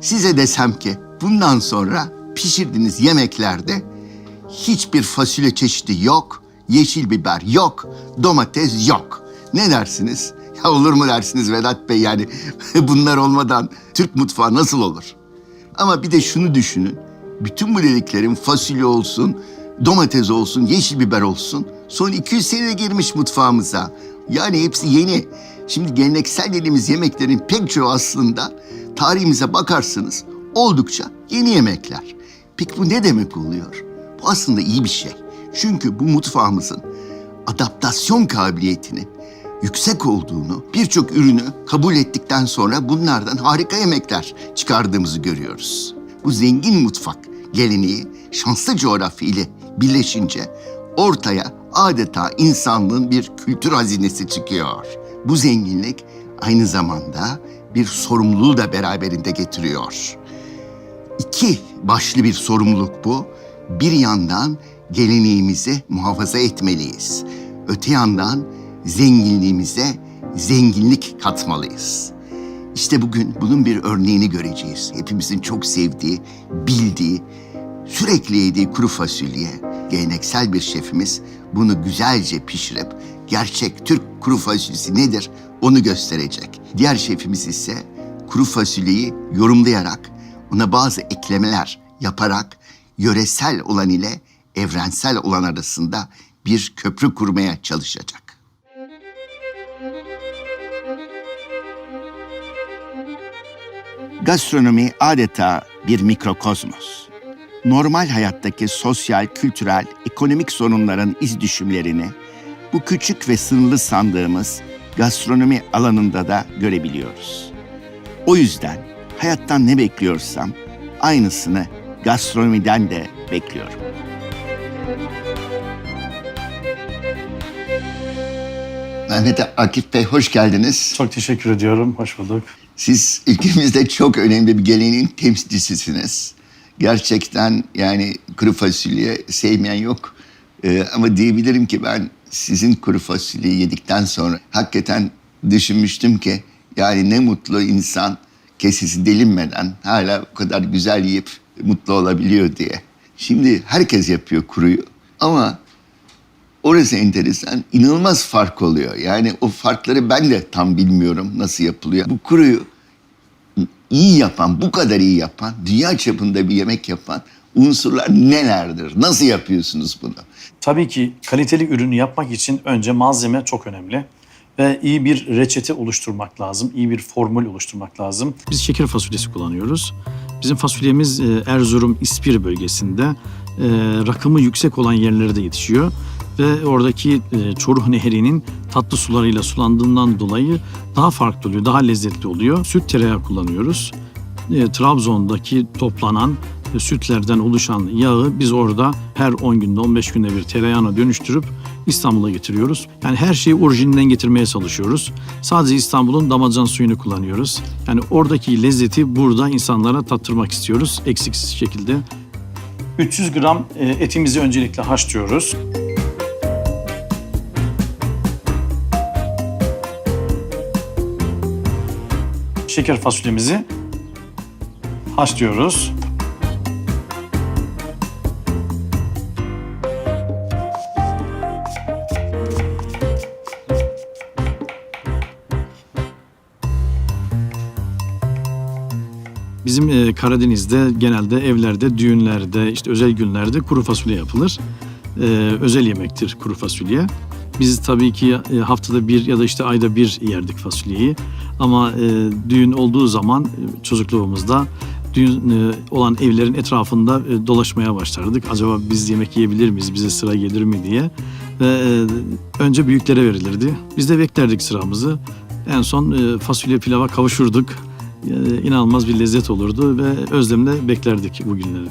size desem ki bundan sonra pişirdiğiniz yemeklerde hiçbir fasulye çeşidi yok, yeşil biber yok, domates yok. Ne dersiniz? Ya olur mu dersiniz Vedat Bey yani bunlar olmadan Türk mutfağı nasıl olur? Ama bir de şunu düşünün. Bütün bu dediklerim fasulye olsun, domates olsun, yeşil biber olsun. Son 200 senede girmiş mutfağımıza. Yani hepsi yeni. Şimdi geleneksel dediğimiz yemeklerin pek çoğu aslında tarihimize bakarsınız oldukça yeni yemekler. Peki bu ne demek oluyor? Bu aslında iyi bir şey. Çünkü bu mutfağımızın adaptasyon kabiliyetinin yüksek olduğunu, birçok ürünü kabul ettikten sonra bunlardan harika yemekler çıkardığımızı görüyoruz. Bu zengin mutfak geleneği şanslı coğrafya ile birleşince ortaya adeta insanlığın bir kültür hazinesi çıkıyor. Bu zenginlik aynı zamanda bir sorumluluğu da beraberinde getiriyor. İki başlı bir sorumluluk bu. Bir yandan geleneğimizi muhafaza etmeliyiz. Öte yandan zenginliğimize zenginlik katmalıyız. İşte bugün bunun bir örneğini göreceğiz. Hepimizin çok sevdiği, bildiği, sürekli yediği kuru fasulye. Geleneksel bir şefimiz bunu güzelce pişirip gerçek Türk kuru fasulyesi nedir onu gösterecek. Diğer şefimiz ise kuru fasulyeyi yorumlayarak ona bazı eklemeler yaparak yöresel olan ile evrensel olan arasında bir köprü kurmaya çalışacak. Gastronomi adeta bir mikrokozmos. Normal hayattaki sosyal, kültürel, ekonomik sorunların iz düşümlerini bu küçük ve sınırlı sandığımız gastronomi alanında da görebiliyoruz. O yüzden hayattan ne bekliyorsam aynısını gastronomiden de bekliyorum. Mehmet Akif Bey hoş geldiniz. Çok teşekkür ediyorum. Hoş bulduk. Siz ülkemizde çok önemli bir geleneğin temsilcisisiniz. Gerçekten yani kuru fasulye sevmeyen yok. Ee, ama diyebilirim ki ben sizin kuru fasulyeyi yedikten sonra hakikaten düşünmüştüm ki yani ne mutlu insan kesesi delinmeden hala bu kadar güzel yiyip mutlu olabiliyor diye. Şimdi herkes yapıyor kuruyu ama orası enteresan. inanılmaz fark oluyor. Yani o farkları ben de tam bilmiyorum nasıl yapılıyor. Bu kuruyu iyi yapan, bu kadar iyi yapan, dünya çapında bir yemek yapan unsurlar nelerdir? Nasıl yapıyorsunuz bunu? Tabii ki kaliteli ürünü yapmak için önce malzeme çok önemli. Ve iyi bir reçete oluşturmak lazım, iyi bir formül oluşturmak lazım. Biz şeker fasulyesi kullanıyoruz. Bizim fasulyemiz e, Erzurum İspir bölgesinde e, rakımı yüksek olan yerlerde yetişiyor. Ve oradaki e, Çoruh Nehri'nin tatlı sularıyla sulandığından dolayı daha farklı oluyor, daha lezzetli oluyor. Süt tereyağı kullanıyoruz. Trabzon'daki toplanan sütlerden oluşan yağı biz orada her 10 günde 15 günde bir tereyağına dönüştürüp İstanbul'a getiriyoruz. Yani her şeyi orijininden getirmeye çalışıyoruz. Sadece İstanbul'un damacana suyunu kullanıyoruz. Yani oradaki lezzeti burada insanlara tattırmak istiyoruz eksiksiz şekilde. 300 gram e, etimizi öncelikle haşlıyoruz. Şeker fasulyemizi haşlıyoruz. Karadeniz'de genelde evlerde, düğünlerde, işte özel günlerde kuru fasulye yapılır. E, özel yemektir kuru fasulye. Biz tabii ki e, haftada bir ya da işte ayda bir yerdik fasulyeyi. Ama e, düğün olduğu zaman e, çocukluğumuzda düğün e, olan evlerin etrafında e, dolaşmaya başlardık. Acaba biz yemek yiyebilir miyiz, bize sıra gelir mi diye. Ve e, önce büyüklere verilirdi. Biz de beklerdik sıramızı. En son e, fasulye pilava kavuşurduk. E, inanılmaz bir lezzet olurdu ve özlemle beklerdik bu günleri.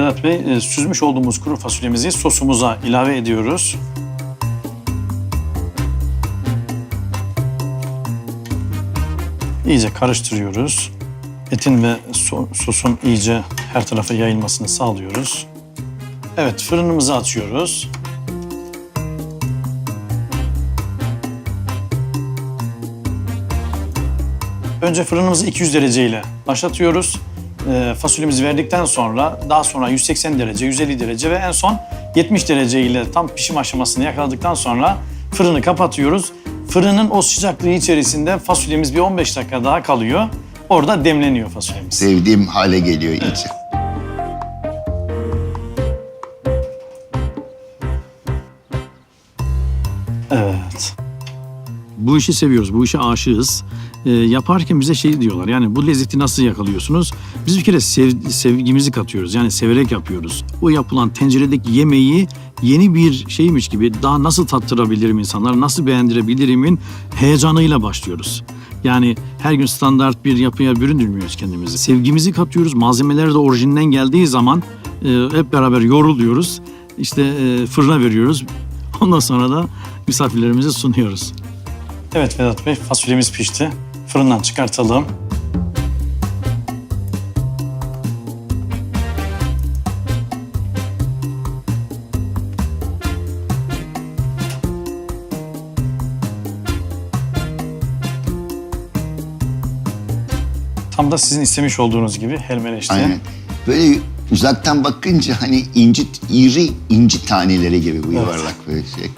Vedat Bey, e, süzmüş olduğumuz kuru fasulyemizi sosumuza ilave ediyoruz. İyice karıştırıyoruz. Etin ve so- sosun iyice her tarafa yayılmasını sağlıyoruz. Evet, fırınımızı açıyoruz. Önce fırınımızı 200 derece ile başlatıyoruz. Ee, fasulyemizi verdikten sonra daha sonra 180 derece, 150 derece ve en son 70 derece ile tam pişim aşamasını yakaladıktan sonra fırını kapatıyoruz. Fırının o sıcaklığı içerisinde fasulyemiz bir 15 dakika daha kalıyor. Orada demleniyor fasulyemiz. Sevdiğim hale geliyor iyice. Evet. Bu işi seviyoruz, bu işe aşığız. Ee, yaparken bize şey diyorlar, yani bu lezzeti nasıl yakalıyorsunuz? Biz bir kere sev- sevgimizi katıyoruz, yani severek yapıyoruz. O yapılan tenceredeki yemeği yeni bir şeymiş gibi daha nasıl tattırabilirim insanlara, nasıl beğendirebilirimin heyecanıyla başlıyoruz. Yani her gün standart bir yapıya büründürmüyoruz kendimizi. Sevgimizi katıyoruz, malzemeler de orijinden geldiği zaman e, hep beraber yoruluyoruz. İşte e, fırına veriyoruz. Ondan sonra da misafirlerimize sunuyoruz. Evet Vedat Bey, fasulyemiz pişti. Fırından çıkartalım. Tam da sizin istemiş olduğunuz gibi helmeleşti. Aynen. Böyle uzaktan bakınca hani inci, iri inci taneleri gibi bu yuvarlak böyle şey.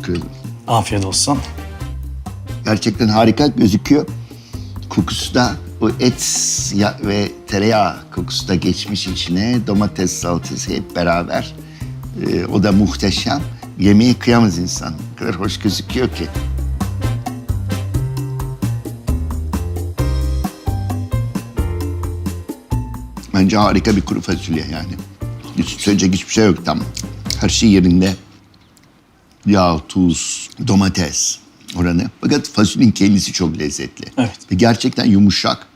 Ederim. Afiyet olsun. Gerçekten harika gözüküyor. Kokusu da o et ve tereyağı kokusu da geçmiş içine. Domates salatası hep beraber. Ee, o da muhteşem. Yemeği kıyamaz insan. O kadar hoş gözüküyor ki. Bence harika bir kuru fasulye yani. Hiç söyleyecek hiçbir şey yok tam. Her şey yerinde yağ, tuz, domates oranı. Fakat fasulyenin kendisi çok lezzetli. Evet. Ve gerçekten yumuşak.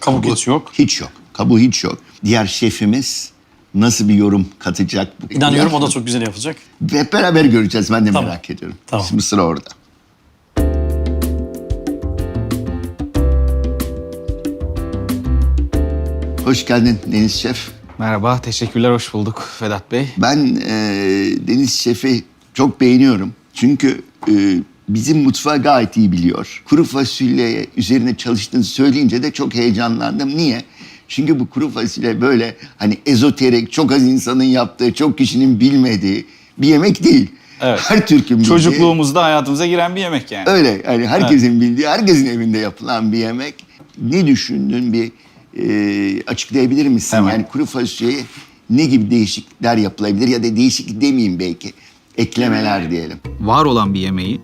Kabuk eti yok. Hiç yok. Kabuğu hiç yok. Diğer şefimiz nasıl bir yorum katacak? bu İnanıyorum o da çok güzel yapacak. Hep beraber göreceğiz. Ben de Tamam. merak ediyorum. Tamam. Şimdi sıra orada. Hoş geldin Deniz Şef. Merhaba, teşekkürler, hoş bulduk Vedat Bey. Ben e, Deniz Şef'i çok beğeniyorum. Çünkü e, bizim mutfağı gayet iyi biliyor. Kuru fasulye üzerine çalıştığını söyleyince de çok heyecanlandım. Niye? Çünkü bu kuru fasulye böyle hani ezoterik, çok az insanın yaptığı, çok kişinin bilmediği bir yemek değil. Evet. Her Türk'ün bildiği. Çocukluğumuzda hayatımıza giren bir yemek yani. Öyle yani herkesin bildiği, herkesin evinde yapılan bir yemek. Ne düşündün bir e, açıklayabilir misin? Hemen. Yani kuru fasulyeye ne gibi değişiklikler yapılabilir ya da değişiklik demeyeyim belki. Eklemeler diyelim. Var olan bir yemeği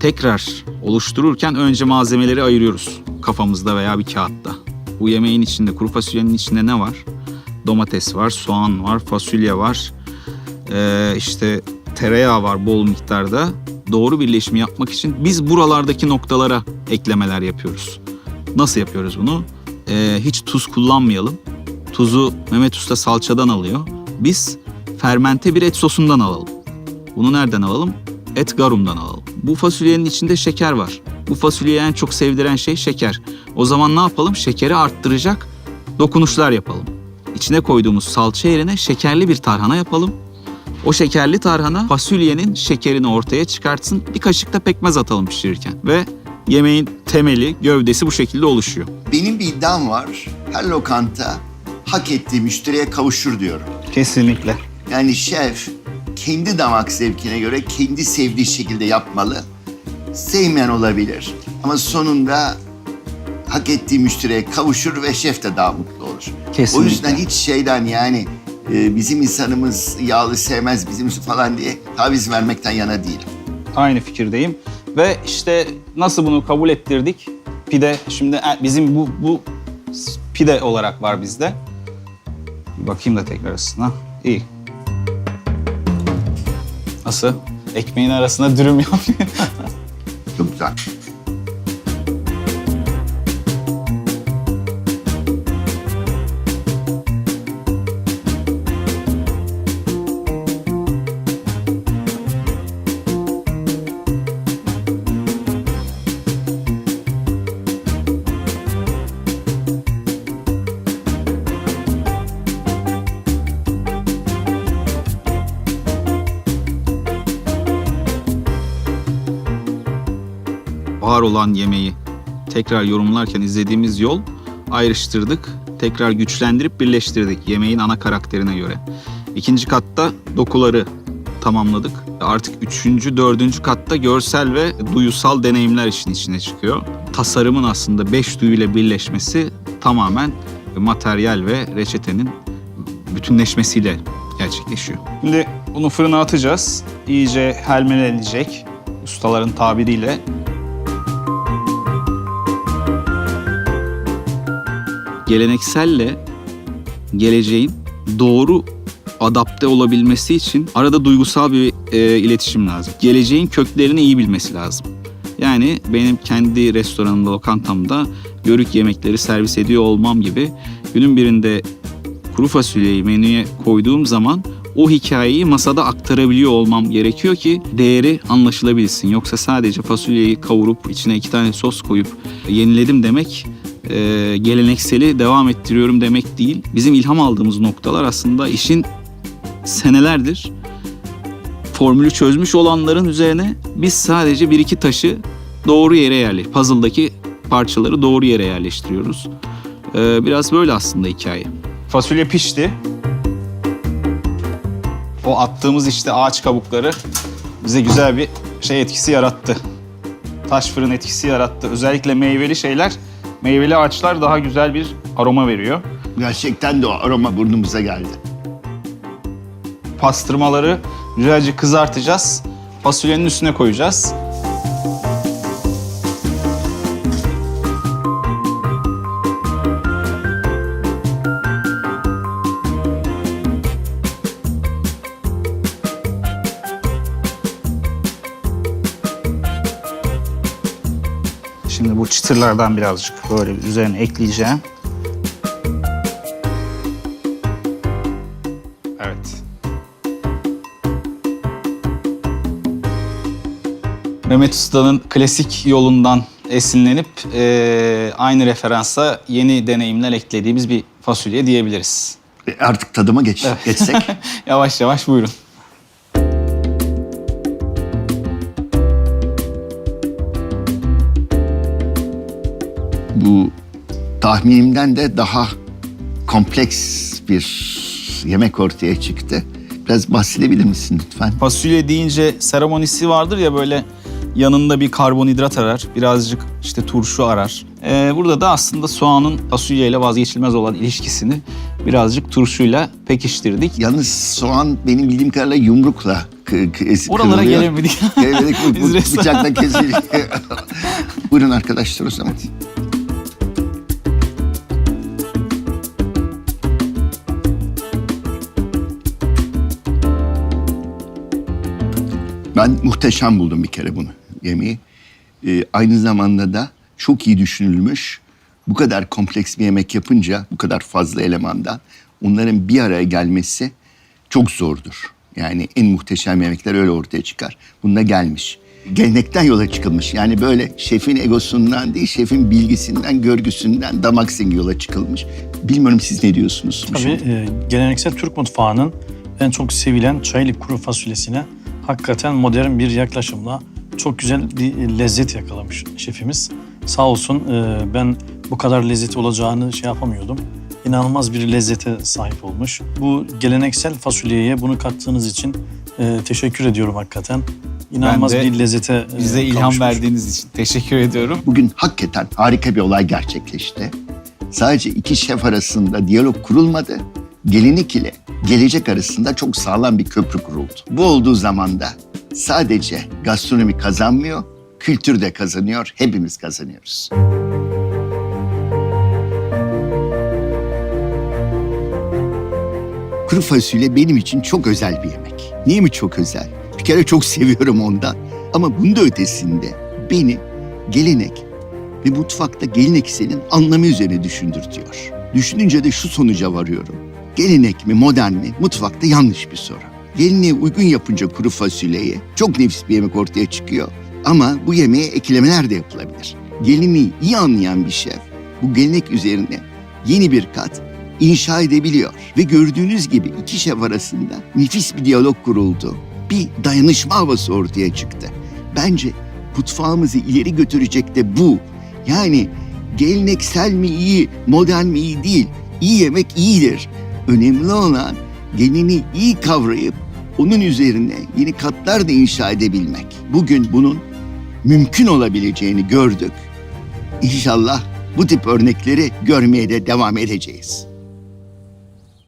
tekrar oluştururken önce malzemeleri ayırıyoruz kafamızda veya bir kağıtta. Bu yemeğin içinde, kuru fasulyenin içinde ne var? Domates var, soğan var, fasulye var, ee, işte tereyağı var bol miktarda. Doğru birleşimi yapmak için biz buralardaki noktalara eklemeler yapıyoruz. Nasıl yapıyoruz bunu? Ee, hiç tuz kullanmayalım. Tuzu Mehmet Usta salçadan alıyor. Biz fermente bir et sosundan alalım. Bunu nereden alalım? Et garumdan alalım. Bu fasulyenin içinde şeker var. Bu fasulyeyi en çok sevdiren şey şeker. O zaman ne yapalım? Şekeri arttıracak dokunuşlar yapalım. İçine koyduğumuz salça yerine şekerli bir tarhana yapalım. O şekerli tarhana fasulyenin şekerini ortaya çıkartsın. Bir kaşık da pekmez atalım pişirirken. Ve yemeğin temeli, gövdesi bu şekilde oluşuyor. Benim bir iddiam var. Her lokanta hak ettiği müşteriye kavuşur diyorum. Kesinlikle. Yani şef kendi damak zevkine göre kendi sevdiği şekilde yapmalı. Sevmeyen olabilir ama sonunda hak ettiği müşteriye kavuşur ve şef de daha mutlu olur. Kesinlikle. O yüzden hiç şeyden yani e, bizim insanımız yağlı sevmez bizim falan diye taviz vermekten yana değilim. Aynı fikirdeyim. Ve işte nasıl bunu kabul ettirdik? Pide şimdi e, bizim bu bu pide olarak var bizde. Bir bakayım da tekrar arasına. İyi. Nasıl? Ekmeğin arasına dürüm yapıyor. Çok güzel. Var olan yemeği tekrar yorumlarken izlediğimiz yol ayrıştırdık. Tekrar güçlendirip birleştirdik yemeğin ana karakterine göre. İkinci katta dokuları tamamladık. Artık üçüncü, dördüncü katta görsel ve duyusal deneyimler işin içine çıkıyor. Tasarımın aslında beş duyuyla birleşmesi tamamen materyal ve reçetenin bütünleşmesiyle gerçekleşiyor. Şimdi bunu fırına atacağız. İyice helmelenecek ustaların tabiriyle. Gelenekselle geleceğin doğru adapte olabilmesi için arada duygusal bir e, iletişim lazım. Geleceğin köklerini iyi bilmesi lazım. Yani benim kendi restoranımda, lokantamda yörük yemekleri servis ediyor olmam gibi günün birinde kuru fasulyeyi menüye koyduğum zaman o hikayeyi masada aktarabiliyor olmam gerekiyor ki değeri anlaşılabilsin. Yoksa sadece fasulyeyi kavurup içine iki tane sos koyup yeniledim demek e, gelenekseli devam ettiriyorum demek değil. Bizim ilham aldığımız noktalar aslında işin senelerdir formülü çözmüş olanların üzerine biz sadece bir iki taşı doğru yere yerleş, puzzle'daki parçaları doğru yere yerleştiriyoruz. Ee, biraz böyle aslında hikaye. Fasulye pişti. O attığımız işte ağaç kabukları bize güzel bir şey etkisi yarattı. Taş fırın etkisi yarattı. Özellikle meyveli şeyler, meyveli ağaçlar daha güzel bir aroma veriyor. Gerçekten de o aroma burnumuza geldi. Pastırmaları güzelce kızartacağız. Fasulyenin üstüne koyacağız. Çıtırlardan birazcık böyle üzerine ekleyeceğim. Evet. Mehmet Usta'nın klasik yolundan esinlenip eee, aynı referansa yeni deneyimler eklediğimiz bir fasulye diyebiliriz. E, Artık tadıma geç, geçsek. Yavaş yavaş buyurun. Bu tahminimden de daha kompleks bir yemek ortaya çıktı. Biraz bahsedebilir misin lütfen? Fasulye deyince seremonisi vardır ya böyle yanında bir karbonhidrat arar, birazcık işte turşu arar. Ee, burada da aslında soğanın fasulyeyle vazgeçilmez olan ilişkisini birazcık turşuyla pekiştirdik. Yalnız soğan benim bildiğim kadarıyla yumrukla Oralara gelemedik. Gelemedik bıçakla kesiliyor. Buyurun arkadaşlar o zaman. Ben muhteşem buldum bir kere bunu yemeği. Ee, aynı zamanda da çok iyi düşünülmüş. Bu kadar kompleks bir yemek yapınca bu kadar fazla elemandan onların bir araya gelmesi çok zordur. Yani en muhteşem yemekler öyle ortaya çıkar. Bunda gelmiş. Gelenekten yola çıkılmış. Yani böyle şefin egosundan değil, şefin bilgisinden, görgüsünden, damak zevki yola çıkılmış. Bilmiyorum siz ne diyorsunuz? Tabii e, geleneksel Türk mutfağının en çok sevilen çaylık kuru fasulyesine hakikaten modern bir yaklaşımla çok güzel bir lezzet yakalamış şefimiz. Sağ olsun e, ben bu kadar lezzeti olacağını şey yapamıyordum. İnanılmaz bir lezzete sahip olmuş. Bu geleneksel fasulyeye bunu kattığınız için e, teşekkür ediyorum hakikaten. İnanılmaz Ben de bir lezzete e, Bize ilham kavuşmuş. verdiğiniz için teşekkür ediyorum. Bugün hakikaten harika bir olay gerçekleşti. Sadece iki şef arasında diyalog kurulmadı. Gelinlik ile gelecek arasında çok sağlam bir köprü kuruldu. Bu olduğu zaman da sadece gastronomi kazanmıyor, kültür de kazanıyor, hepimiz kazanıyoruz. Kuru fasulye benim için çok özel bir yemek. Niye mi çok özel? Bir kere çok seviyorum ondan. Ama bunun da ötesinde beni gelenek ve mutfakta gelin eksenin anlamı üzerine düşündürtüyor. Düşününce de şu sonuca varıyorum. Gelenek mi, modern mi? Mutfakta yanlış bir soru. Geleneğe uygun yapınca kuru fasulyeyi çok nefis bir yemek ortaya çıkıyor. Ama bu yemeğe eklemeler de yapılabilir. Geleneği iyi anlayan bir şef bu gelenek üzerine yeni bir kat inşa edebiliyor. Ve gördüğünüz gibi iki şef arasında nefis bir diyalog kuruldu. Bir dayanışma havası ortaya çıktı. Bence mutfağımızı ileri götürecek de bu. Yani geleneksel mi iyi, modern mi iyi değil. İyi yemek iyidir. Önemli olan gelini iyi kavrayıp onun üzerine yeni katlar da inşa edebilmek. Bugün bunun mümkün olabileceğini gördük. İnşallah bu tip örnekleri görmeye de devam edeceğiz.